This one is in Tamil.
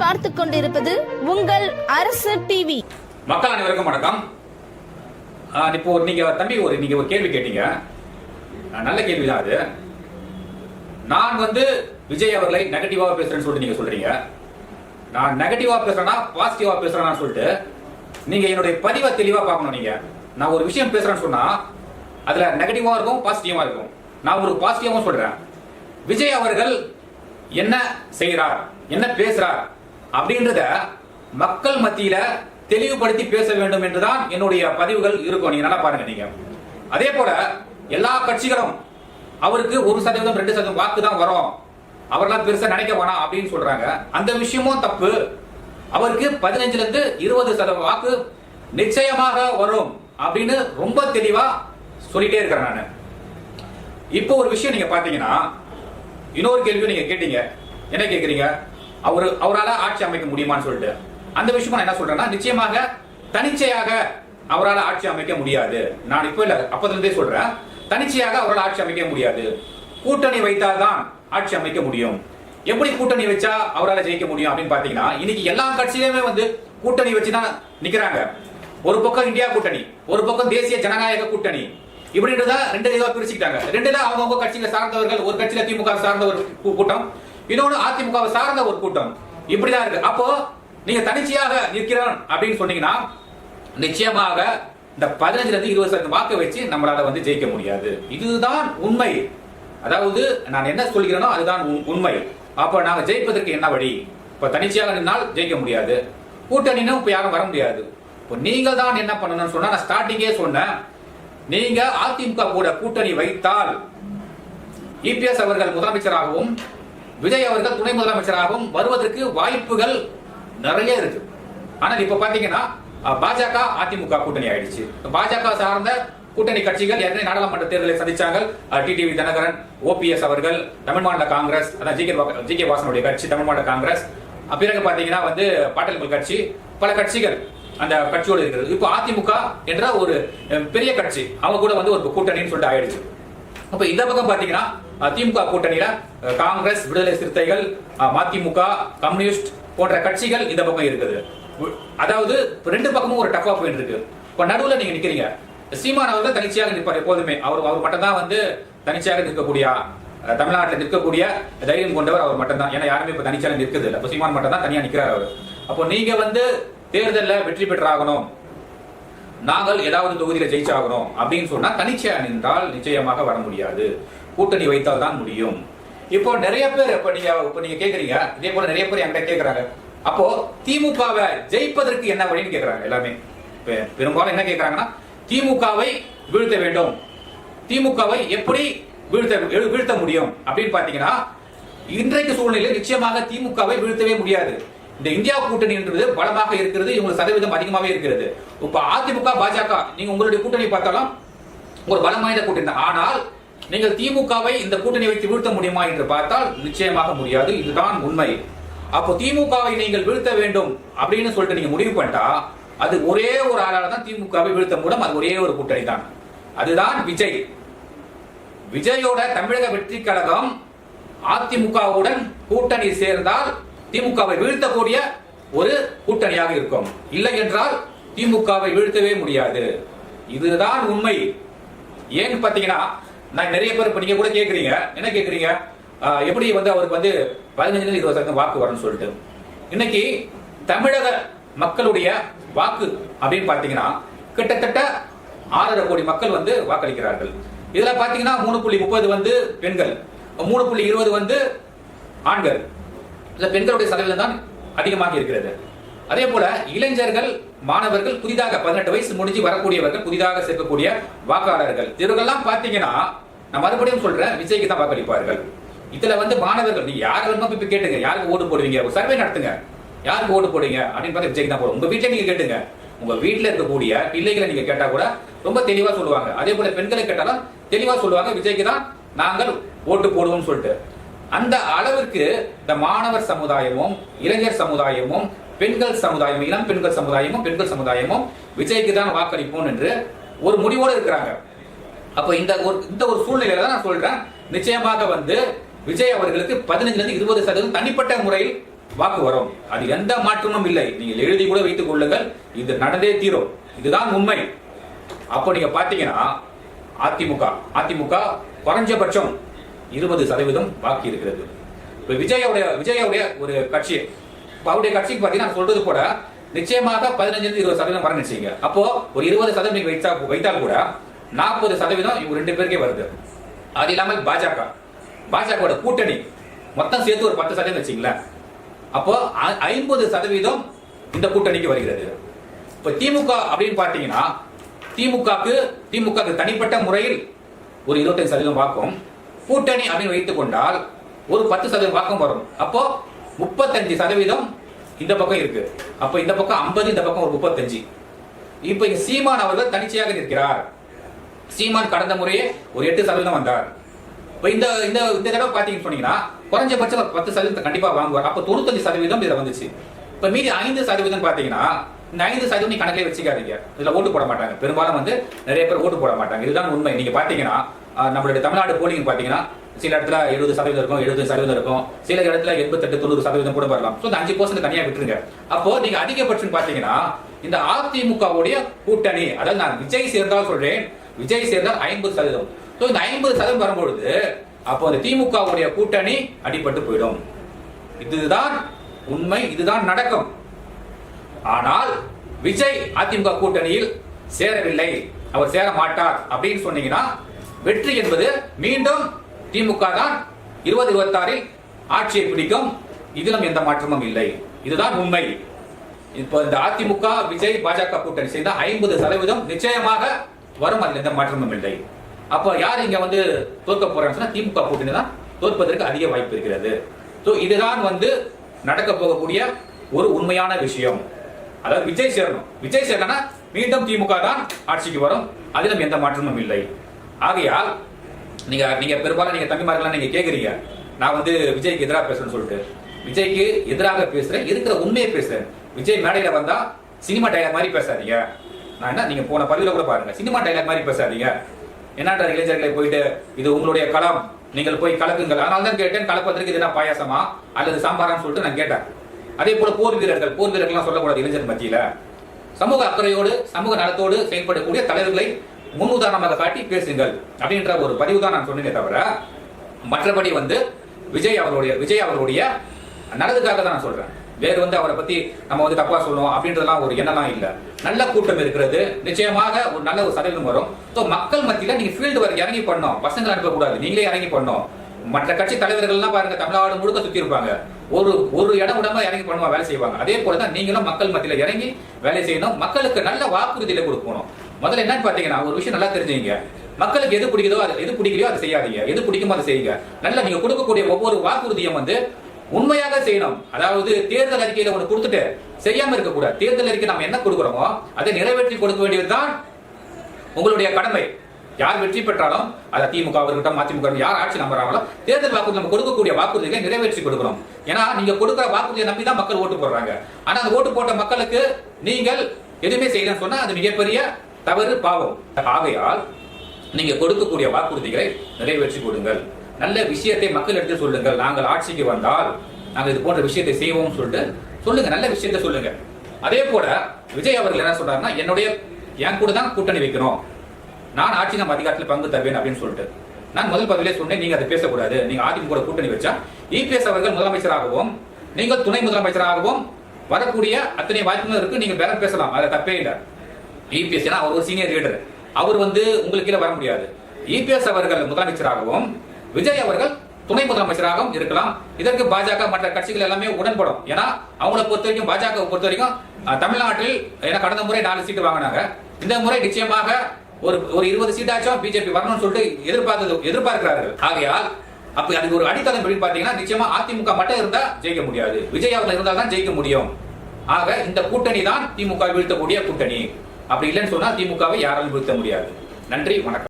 பார்த்து கொண்டிருப்பது உங்கள் அரசு டிவி மக்கள் அனைவருக்கும் வணக்கம். இப்போ நீங்க தம்பி ஒரு நீங்க ஒரு கேள்வி கேட்டீங்க. நல்ல நல்ல கேள்விதான் அது. நான் வந்து விஜய் அவர்களை நெகட்டிவா பேசுறேன்னு சொல்லிட்டு நீங்க சொல்றீங்க. நான் நெகட்டிவா பேசுறேன்னா பாசிட்டிவா பேசுறேன்னு சொல்லிட்டு நீங்க என்னுடைய பதிவை தெளிவா பார்க்கணும் நீங்க. நான் ஒரு விஷயம் பேசுறேன்னு சொன்னா அதுல நெகட்டிவா இருக்கும் பாசிட்டிவா இருக்கும். நான் ஒரு பாசிட்டிவாவும் சொல்றேன். விஜய் அவர்கள் என்ன செய்கிறார் என்ன பேசுறார்? அப்படின்றத மக்கள் மத்தியில தெளிவுபடுத்தி பேச வேண்டும் என்றுதான் என்னுடைய பதிவுகள் இருக்கும். நீங்க நல்லா பாருங்க நீங்க. அதே போல எல்லா கட்சிகளும் அவருக்கு ஒரு சதவீதம் ரெண்டு சதவீதம் வாக்கு தான் வரும். அவரெல்லாம் பெருசா நினைக்க வேணாம் அப்படின்னு சொல்றாங்க. அந்த விஷயமும் தப்பு. அவருக்கு பதினஞ்சுல இருந்து இருபது சதவீதம் வாக்கு நிச்சயமாக வரும் அப்படின்னு ரொம்ப தெளிவா சொல்லிட்டே இருக்கிறேன் நான். இப்போ ஒரு விஷயம் நீங்க பாத்தீங்கன்னா இன்னொரு கேள்வியும் நீங்க கேட்டீங்க. என்ன கேக்குறீங்க? அவர் அவரால் ஆட்சி அமைக்க முடியுமான்னு சொல்லிட்டு. அந்த விஷயமா நான் என்ன சொல்றேன்னா நிச்சயமாக தனிச்சையாக அவரால் ஆட்சி அமைக்க முடியாது. நான் இப்போ இல்லை அப்போதுலேருந்தே சொல்றேன். தனிச்சையாக அவரால் ஆட்சி அமைக்க முடியாது. கூட்டணி வைத்தால்தான் ஆட்சி அமைக்க முடியும். எப்படி கூட்டணி வச்சா அவரால் ஜெயிக்க முடியும் அப்படின்னு பாத்தீங்கன்னா இன்னைக்கு எல்லா கட்சியிலுமே வந்து கூட்டணி வச்சு தான் நிக்கிறாங்க. ஒரு பக்கம் இந்தியா கூட்டணி ஒரு பக்கம் தேசிய ஜனநாயக கூட்டணி. இப்படின்றத ரெண்டு இதாக பிரிச்சுக்கிட்டாங்க. ரெண்டுல அவங்கவுங்க கட்சியில சார்ந்தவர்கள் ஒரு கட்சியில திமுக சார்ந்த ஒரு கூ- கூட்டம். இன்னொன்னு அதிமுகவை சார்ந்த ஒரு கூட்டம். இப்படிதான் இருக்கு. அப்போ நீங்க தனிச்சையாக நிற்கிறான் அப்படின்னு சொன்னீங்கன்னா நிச்சயமாக இந்த பதினஞ்சுல இருந்து இருபது சதவீதம் வாக்கு வச்சு நம்மளால வந்து ஜெயிக்க முடியாது. இதுதான் உண்மை. அதாவது நான் என்ன சொல்கிறேனோ அதுதான் உண்- உண்மை. அப்ப நாங்க ஜெயிப்பதற்கு என்ன வழி? இப்ப தனிச்சையாக நின்னால் ஜெயிக்க முடியாது. கூட்டணினும் இப்ப யாரும் வர முடியாது. இப்போ நீங்கள் தான் என்ன பண்ணணும்னு சொன்னா நான் ஸ்டார்டிங்கே சொன்னேன். நீங்க அதிமுக கூட கூட்டணி வைத்தால் இபிஎஸ் அவர்கள் முதலமைச்சராகவும் விஜய் அவர்கள் துணை முதலமைச்சராகவும் வருவதற்கு வாய்ப்புகள் நிறைய இருக்கு. ஆனால் இப்ப பாத்தீங்கன்னா பாஜக அதிமுக கூட்டணி ஆயிடுச்சு. பாஜக சார்ந்த கூட்டணி கட்சிகள் ஏற்கனவே நாடாளுமன்ற தேர்தலை சந்திச்சாங்க டிடிவி தினகரன் ஓபிஎஸ் அவர்கள் தமிழ் மாநில காங்கிரஸ் அதான் ஜி கே ஜி கே வாசனுடைய கட்சி தமிழ் மாநில காங்கிரஸ். பிறகு பாத்தீங்கன்னா வந்து பாட்டாளிகள் கட்சி பல கட்சிகள் அந்த கட்சியோடு இருக்கிறது. இப்போ அதிமுக என்ற ஒரு பெரிய கட்சி. அவங்க கூட வந்து ஒரு கூட்டணின்னு சொல்லிட்டு ஆயிடுச்சு. அப்ப இந்த பக்கம் பாத்தீங்கன்னா திமுக கூட்டணியில காங்கிரஸ் விடுதலை சிறுத்தைகள் மதிமுக கம்யூனிஸ்ட் போன்ற கட்சிகள் இந்த பக்கம் இருக்குது. அதாவது ரெண்டு பக்கமும் ஒரு டஃபா போயிட்டு இருக்கு. இப்ப நடுவில் நீங்க நிக்கிறீங்க. சீமான் அவர்கள் தனிச்சையாக நிற்பார் எப்போதுமே. அவர் அவர் மட்டும் தான் வந்து தனிச்சையாக நிற்கக்கூடிய தமிழ்நாட்டில் நிற்கக்கூடிய தைரியம் கொண்டவர் அவர் மட்டும் தான் ஏன்னா யாருமே இப்ப தனிச்சையாக நிற்கிறது இல்லை. சீமான் மட்டும் தான் தனியா நிக்கிறார் அவர். அப்போ நீங்க வந்து தேர்தலில் வெற்றி பெற்றாகணும். நாங்கள் ஏதாவது தொகுதியில் ஜெயிச்சாகணும் அப்படின்னு சொன்னா தனிச்சையா நின்றால் நிச்சயமாக வர முடியாது. கூட்டணி வைத்தால் தான் முடியும். இப்போ நிறைய பேர் இப்ப நீங்க இப்ப நீங்க கேக்குறீங்க இதே போல நிறைய பேர் என்கிட்ட கேக்குறாங்க. அப்போ திமுகவை ஜெயிப்பதற்கு என்ன வழின்னு கேக்குறாங்க எல்லாமே. பெ- பெரும்பாலும் என்ன கேக்குறாங்கன்னா திமுகவை வீழ்த்த வேண்டும். திமுகவை எப்படி வீழ்த்த வீழ்த்த முடியும்? அப்படின்னு பாத்தீங்கன்னா இன்றைக்கு சூழ்நிலையில் நிச்சயமாக திமுகவை வீழ்த்தவே முடியாது. இந்த இந்தியா கூட்டணி என்பது பலமாக இருக்கிறது இவங்க சதவீதம் அதிகமாகவே இருக்கிறது. இப்ப அதிமுக பாஜக நீங்க உங்களுடைய கூட்டணி பார்த்தாலும் ஒரு பலம் வாய்ந்த கூட்டணி ஆனால் நீங்கள் திமுகவை இந்த கூட்டணி வைத்து வீழ்த்த முடியுமா என்று பார்த்தால் நிச்சயமாக முடியாது. இதுதான் உண்மை. அப்போ திமுகவை நீங்கள் வீழ்த்த வேண்டும் அப்படின்னு சொல்லிட்டு நீங்க முடிவு பண்ணிட்டா அது ஒரே ஒரு ஆளால தான் திமுகவை வீழ்த்த முடியும். அது ஒரே ஒரு கூட்டணி தான். அதுதான் விஜய். விஜயோட தமிழக வெற்றி கழகம் அதிமுகவுடன் கூட்டணி சேர்ந்தால் திமுகவை வீழ்த்தக்கூடிய ஒரு கூட்டணியாக இருக்கும். இல்லை என்றால் திமுகவை வீழ்த்தவே முடியாது. இதுதான் உண்மை. ஏன்னு பாத்தீங்கன்னா நான் நிறைய பேர் இப்போ நீங்கள் கூட கேட்குறீங்க என்ன கேட்குறீங்க எப்படி வந்து அவருக்கு வந்து பதினஞ்சுல இருபது சதவீதம் வாக்கு வரும்னு சொல்லிட்டு. இன்னைக்கு தமிழக மக்களுடைய வாக்கு அப்படின்னு பார்த்தீங்கன்னா கிட்டத்தட்ட ஆறரை கோடி மக்கள் வந்து வாக்களிக்கிறார்கள். இதில் பார்த்தீங்கன்னா மூணு புள்ளி முப்பது வந்து பெண்கள் மூணு புள்ளி இருபது வந்து ஆண்கள். இந்த பெண்களுடைய சதவீதம் தான் அதிகமாக இருக்கிறது. அதே போல இளைஞர்கள் மாணவர்கள் புதிதாக பதினெட்டு வயசு முடிஞ்சு வரக்கூடியவர்கள் புதிதாக சேர்க்கக்கூடிய வாக்காளர்கள். இவர்கள்லாம் பார்த்தீங்கன்னா நான் மறுபடியும் சொல்றேன் விஜய்க்கு தான் வாக்களிப்பார்கள். இதுல வந்து மாணவர்கள் நீங்க யார் வேணுமோ போய் கேட்டுங்க யாருக்கு ஓட்டு போடுவீங்க? ஒரு சர்வே நடத்துங்க. யாருக்கு ஓட்டு போடுவீங்க? அப்படின்னு பார்த்தா விஜய்க்கு தான் போடும் உங்க வீட்டுல நீங்க கேட்டுங்க. உங்க வீட்டுல இருக்கக்கூடிய பிள்ளைகளை நீங்க கேட்டா கூட ரொம்ப தெளிவா சொல்லுவாங்க. அதே போல பெண்களை கேட்டாலும் தெளிவா சொல்லுவாங்க விஜய்க்கு தான் நாங்கள் ஓட்டு போடுவோம் சொல்லிட்டு. அந்த அளவிற்கு இந்த மாணவர் சமுதாயமும் இளைஞர் சமுதாயமும் பெண்கள் சமுதாயமும் இளம் பெண்கள் சமுதாயமும் பெண்கள் சமுதாயமும் விஜய்க்கு தான் வாக்களிப்போம் என்று ஒரு முடிவோடு இருக்கிறாங்க. அப்ப இந்த ஒரு இந்த ஒரு சூழ்நிலையில தான் நான் சொல்றேன். நிச்சயமாக வந்து விஜய் அவர்களுக்கு பதினஞ்சுல இருந்து இருபது சதவீதம் தனிப்பட்ட முறையில் வாக்கு வரும். அது எந்த மாற்றமும் இல்லை. நீங்கள் எழுதி கூட வைத்துக் கொள்ளுங்கள். இது நடந்தே தீரும். இதுதான் உண்மை. அப்போ நீங்க பாத்தீங்கன்னா அதிமுக அதிமுக குறைஞ்சபட்சம் இருபது சதவீதம் பாக்கி இருக்கிறது. இப்போ விஜயோடைய விஜயோடைய ஒரு கட்சி அவருடைய கட்சிக்கு பாத்தீங்கன்னா சொல்றது கூட நிச்சயமாக பதினஞ்சு இருபது சதவீதம் வர நிச்சயங்க அப்போ ஒரு இருபது சதவீதம் வைத்தா வைத்தால் கூட நாற்பது சதவீதம் இவங்க ரெண்டு பேருக்கே வருது. அது இல்லாமல் பாஜக. பாஜகவோட கூட்டணி மொத்தம் சேர்த்து ஒரு பத்து சதவீதம் வச்சுங்களேன் அப்போ ஐம்பது சதவீதம் இந்த கூட்டணிக்கு வருகிறது. இப்போ திமுக அப்படின்னு பார்த்தீங்கன்னா திமுகக்கு திமுக தனிப்பட்ட முறையில் ஒரு இருபத்தஞ்சு சதவீதம் வாக்கும் கூட்டணி அப்படின்னு வைத்துக் கொண்டால் ஒரு பத்து சதவீதம் வாக்கம் வரும். அப்போ முப்பத்தஞ்சு சதவீதம் இந்த பக்கம் இருக்கு. அப்போ இந்த பக்கம் ஐம்பது இந்த பக்கம் ஒரு முப்பத்தஞ்சு. இப்போ சீமான் அவர்கள் தனிச்சையாக நிற்கிறார். சீமான் கடந்த முறையே ஒரு எட்டு சதவீதம் வந்தார். இப்போ இந்த இந்த இந்த தடவை பார்த்தீங்கன்னு சொன்னீங்கன்னா குறைஞ்சபட்சம் ஒரு பத்து சதவீதம் கண்டிப்பாக வாங்குவார். அப்போ தொண்ணூத்தஞ்சு சதவீதம் இதில் வந்துச்சு. இப்போ மீதி ஐந்து சதவீதம் பார்த்தீங்கன்னா இந்த ஐந்து சதவீதம் நீ கணக்கிலே வச்சுக்காதீங்க. இதில் ஓட்டு போட மாட்டாங்க. பெரும்பாலும் வந்து நிறைய பேர் ஓட்டு போட மாட்டாங்க. இதுதான் உண்மை. நீங்கள் பார்த்தீங்கன்னா நம்மளுடைய தமிழ்நாடு போலிங் பார்த்தீங்கன்னா சில இடத்துல எழுபது சதவீதம் இருக்கும் எழுபது சதவீதம் இருக்கும். சில இடத்துல எண்பத்தெட்டு தொண்ணூறு சதவீதம் கூட வரலாம். ஸோ இந்த அஞ்சு பர்சன்ட் தனியாக விட்டுருங்க. அப்போ நீங்க அதிகபட்சம் பார்த்தீங்கன்னா இந்த அதிமுகவுடைய கூட்டணி அதாவது நான் விஜய் சேர்ந்தால் சொல்றேன் விஜய் சேர்ந்தால் ஐம்பது சதவீதம். ஸோ இந்த ஐம்பது சதவீதம் வரும்பொழுது அப்போ அந்த திமுகவுடைய கூட்டணி அடிபட்டு போயிடும். இதுதான் உண்மை இதுதான் நடக்கும். ஆனால் விஜய் அதிமுக கூட்டணியில் சேரவில்லை. அவர் சேர மாட்டார் அப்படின்னு சொன்னீங்கன்னா வெற்றி என்பது மீண்டும் திமுக தான் இருபது இருபத்தாறில் ஆட்சியை பிடிக்கும். இதிலும் எந்த மாற்றமும் இல்லை. இதுதான் உண்மை. இப்போ இந்த அதிமுக விஜய் பாஜக கூட்டணி செய்தால் ஐம்பது சதவீதம் நிச்சயமாக வரும் அதில் எந்த மாற்றமும் இல்லை. அப்போ யார் இங்க வந்து தோற்க போறான்னு சொன்னா திமுக கூட்டணி தான் தோற்பதற்கு அதிக வாய்ப்பு இருக்கிறது. ஸோ இதுதான் வந்து நடக்க போகக்கூடிய ஒரு உண்மையான விஷயம். அதாவது விஜய் சேரணும். விஜய் சேரனா மீண்டும் திமுக தான் ஆட்சிக்கு வரும். அதிலும் எந்த மாற்றமும் இல்லை. ஆகையால் நீங்க நீங்க பெரும்பாலும் நீங்க தம்பிமார்கள்லாம் நீங்க கேட்குறீங்க நான் வந்து விஜய்க்கு எதிராக பேசுறேன்னு சொல்லிட்டு. விஜய்க்கு எதிராக பேசுறேன் இருக்கிற உண்மையை பேசுறேன். விஜய் மேடையில வந்தா சினிமா டைலாக் மாதிரி பேசாதீங்க. நான் என்ன நீங்க போன பதிவுல கூட பாருங்க. சினிமா டைலாக் மாதிரி பேசாதீங்க. என்னன்ற இளைஞர்களை போயிட்டு இது உங்களுடைய களம். நீங்கள் போய் கலக்குங்கள். அதனால தான் கேட்டேன் கலப்பதற்கு இது என்ன பாயாசமா? அல்லது சாம்பாரான்னு சொல்லிட்டு நான் கேட்டேன். அதே போல போர் வீரர்கள் போர் வீரர்கள்லாம் சொல்லக்கூடாது இளைஞர் மத்தியில. சமூக அக்கறையோடு சமூக நலத்தோடு செயல்படக்கூடிய தலைவர்களை முன் உதாரணமாக காட்டி பேசுங்கள். அப்படின்ற ஒரு பதிவு தான் நான் சொன்னேனே தவிர மற்றபடி வந்து விஜய் அவர்களுடைய விஜய் அவர்களுடைய நல்லதுக்காக தான் நான் சொல்றேன். வேறு வந்து அவரை பத்தி நம்ம வந்து தப்பா சொல்லணும் அப்படின்றதெல்லாம் ஒரு எண்ணம்லாம் இல்லை. நல்ல கூட்டம் இருக்கிறது. நிச்சயமாக ஒரு நல்ல ஒரு சதவீதம் வரும். ஸோ மக்கள் மத்தியில நீங்க ஃபீல்டு வரைக்கும் இறங்கி பண்ணணும். பசங்களை அனுப்பக்கூடாது நீங்களே இறங்கி பண்ணணும். மற்ற கட்சி தலைவர்கள்லாம் பாருங்க தமிழ்நாடு முழுக்க சுத்தி இருப்பாங்க. ஒரு ஒரு இடம் உடம்பா இறங்கி பண்ணுவா வேலை செய்வாங்க. அதே போல தான் நீங்களும் மக்கள் மத்தியில இறங்கி வேலை செய்யணும். மக்களுக்கு நல்ல வாக்குறுதியில கொடுக்கணும் முதல்ல என்னன்னு பாத்தீங்கன்னா ஒரு விஷயம் நல்லா தெரிஞ்சுங்க. மக்களுக்கு எது பிடிக்குதோ அது எது பிடிக்கலையோ அதை செய்யாதீங்க. எது பிடிக்குமோ அதை செய்யுங்க. நல்லா நீங்க கொடுக்கக்கூடிய ஒவ்வொரு வாக்குறுதியும் வந்து உண்மையாக செய்யணும். அதாவது தேர்தல் அறிக்கையில ஒன்று கொடுத்துட்டு செய்யாம இருக்கக்கூடாது. தேர்தல் அறிக்கை நம்ம என்ன கொடுக்குறோமோ அதை நிறைவேற்றி கொடுக்க வேண்டியதுதான் உங்களுடைய கடமை. யார் வெற்றி பெற்றாலும் அது திமுக இருக்கட்டும் அதிமுக யார் ஆட்சி நம்புறாங்களோ தேர்தல் வாக்குறுதி நம்ம கொடுக்கக்கூடிய வாக்குறுதிகளை நிறைவேற்றி கொடுக்கணும். ஏன்னா நீங்க கொடுக்குற வாக்குறுதியை நம்பி தான் மக்கள் ஓட்டு போடுறாங்க. ஆனா அந்த ஓட்டு போட்ட மக்களுக்கு நீங்கள் எதுவுமே செய்யலன்னு சொன்னா அது மிகப்பெரிய தவறு பாவம். ஆகையால் நீங்க கொடுக்கக்கூடிய வாக்குறுதிகளை நிறைவேற்றி கொடுங்கள். நல்ல விஷயத்தை மக்கள் எடுத்து சொல்லுங்கள். நாங்கள் ஆட்சிக்கு வந்தால் நாங்கள் இது போன்ற விஷயத்தை செய்வோம் சொல்லிட்டு சொல்லுங்க. நல்ல விஷயத்தை சொல்லுங்க. அதே போல விஜய் அவர்கள் என்ன சொல்றாருன்னா என்னுடைய என் கூட தான் கூட்டணி வைக்கணும். நான் ஆட்சி நம்ம அதிகாரத்தில் பங்கு தருவேன் அப்படின்னு சொல்லிட்டு. நான் முதல் பதிலே சொன்னேன் நீங்க அதை பேசக்கூடாது. நீங்க அதிமுக கூட கூட்டணி வச்சா இபிஎஸ் அவர்கள் முதலமைச்சராகவும் நீங்கள் துணை முதலமைச்சராகவும் வரக்கூடிய அத்தனை வாய்ப்புகள் இருக்கு. நீங்க பேரம் பேசலாம். அதை தப்பே இல்லை. இபிஎஸ் ஏன்னா அவர் ஒரு சீனியர் லீடர் அவர் வந்து உங்களுக்கு கீழே வர முடியாது. இபிஎஸ் அவர்கள் முதலமைச்சராகவும் விஜய் அவர்கள் துணை முதலமைச்சராகவும் இருக்கலாம். இதற்கு பாஜக மற்ற கட்சிகள் எல்லாமே உடன்படும். ஏன்னா அவங்கள பொறுத்த வரைக்கும் பாஜக பொறுத்த வரைக்கும் தமிழ்நாட்டில் ஏன்னா கடந்த முறை நாலு சீட்டு வாங்கினாங்க. இந்த முறை நிச்சயமாக ஒரு ஒரு இருபது சீட்டாச்சும் பிஜேபி வரணும்னு சொல்லிட்டு எதிர்பார்த்தது எதிர்பார்க்கிறார்கள். ஆகையால் அப்ப அதுக்கு ஒரு அடித்தளம் எப்படி பாத்தீங்கன்னா நிச்சயமா அதிமுக மட்டும் இருந்தா ஜெயிக்க முடியாது. விஜய் அவர்கள் இருந்தால் தான் ஜெயிக்க முடியும். ஆக இந்த கூட்டணி தான் திமுக வீழ்த்தக்கூடிய கூட்டணி. அப்படி இல்லைன்னு சொன்னா திமுகவை யாராலும் வீழ்த்த முடியாது. நன்றி வணக்கம்.